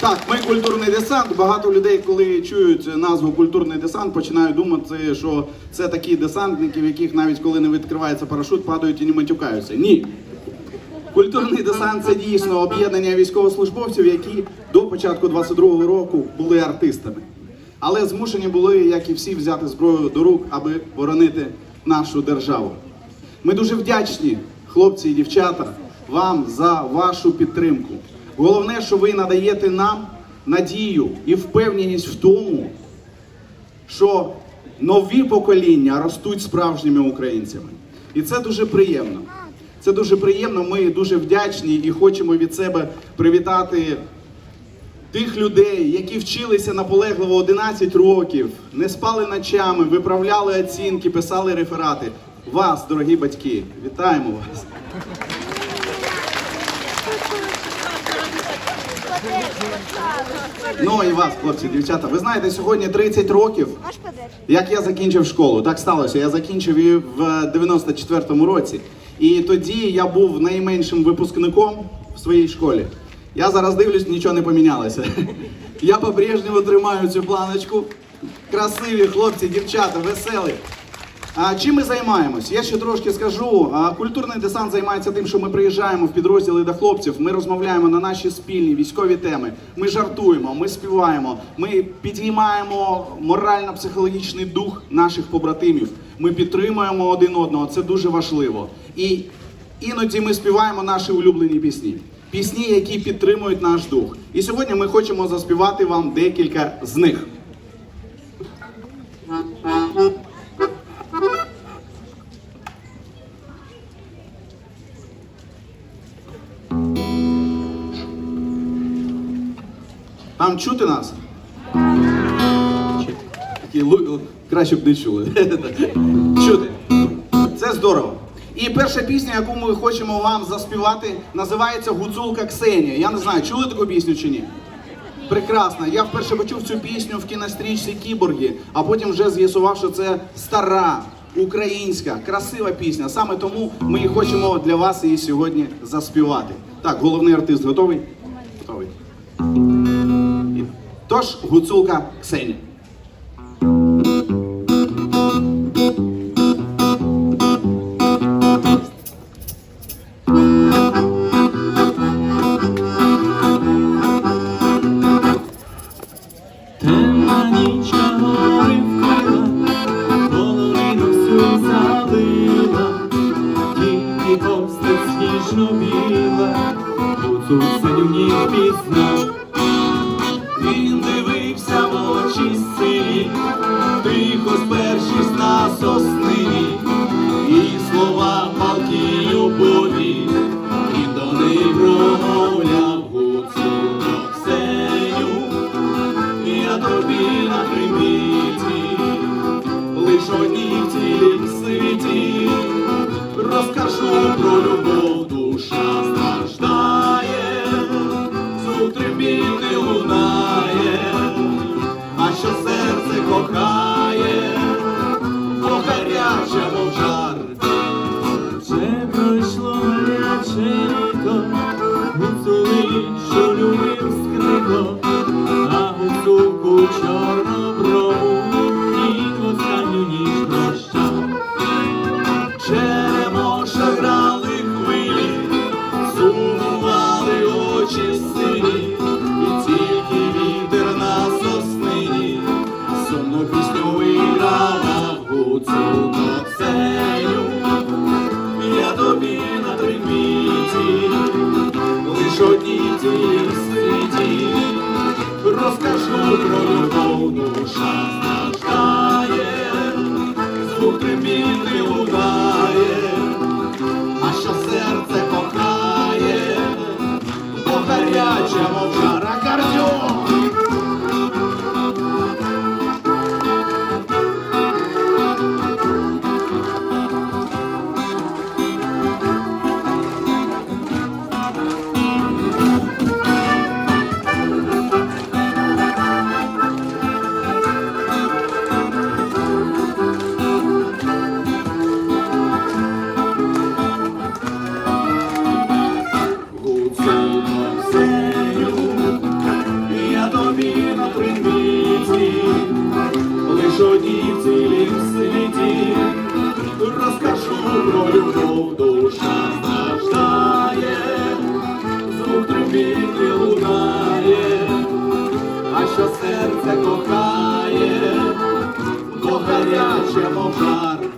Так, ми культурний десант. Багато людей, коли чують назву культурний десант, починають думати, що це такі десантники, в яких навіть коли не відкривається парашут, падають і не матюкаються. Ні. Культурний десант це дійсно об'єднання військовослужбовців, які до початку 22-го року були артистами. Але змушені були, як і всі, взяти зброю до рук, аби боронити нашу державу. Ми дуже вдячні, хлопці і дівчата, вам за вашу підтримку. Головне, що ви надаєте нам надію і впевненість в тому, що нові покоління ростуть справжніми українцями. І це дуже приємно. Це дуже приємно. Ми дуже вдячні і хочемо від себе привітати тих людей, які вчилися наполегливо 11 років, не спали ночами, виправляли оцінки, писали реферати. Вас, дорогі батьки, вітаємо вас. Ну і вас, хлопці, дівчата. Ви знаєте, сьогодні 30 років, як я закінчив школу. Так сталося. Я закінчив її в 94-му році. І тоді я був найменшим випускником в своїй школі. Я зараз дивлюсь, нічого не помінялося. Я по-прежньому тримаю цю планочку. Красиві хлопці, дівчата, веселі. А чим ми займаємось? Я ще трошки скажу. Культурний десант займається тим, що ми приїжджаємо в підрозділи до хлопців, ми розмовляємо на наші спільні військові теми. Ми жартуємо, ми співаємо, ми підіймаємо морально-психологічний дух наших побратимів. Ми підтримуємо один одного. Це дуже важливо. І іноді ми співаємо наші улюблені пісні. Пісні, які підтримують наш дух. І сьогодні ми хочемо заспівати вам декілька з них. Там чути нас? Краще б не чули. Чути. Це здорово. І перша пісня, яку ми хочемо вам заспівати, називається Гуцулка Ксенія. Я не знаю, чули таку пісню чи ні? Прекрасно. Я вперше почув цю пісню в кінострічці Кіборги, а потім вже з'ясував, що це стара, українська, красива пісня. Саме тому ми і хочемо для вас її сьогодні заспівати. Так, головний артист готовий? Готовий. Тож, гуцулка Ксенія. Сніжно біла, у синю ніг пізна. Розкажу про любов, світі, розкажу про любов, душа страждає, звук не лунає, а що серце кохає, бо гаряче, мов жара кардіо. Гуцулко в трубі лунає, а що серце кохає, бо гаряче мовчає.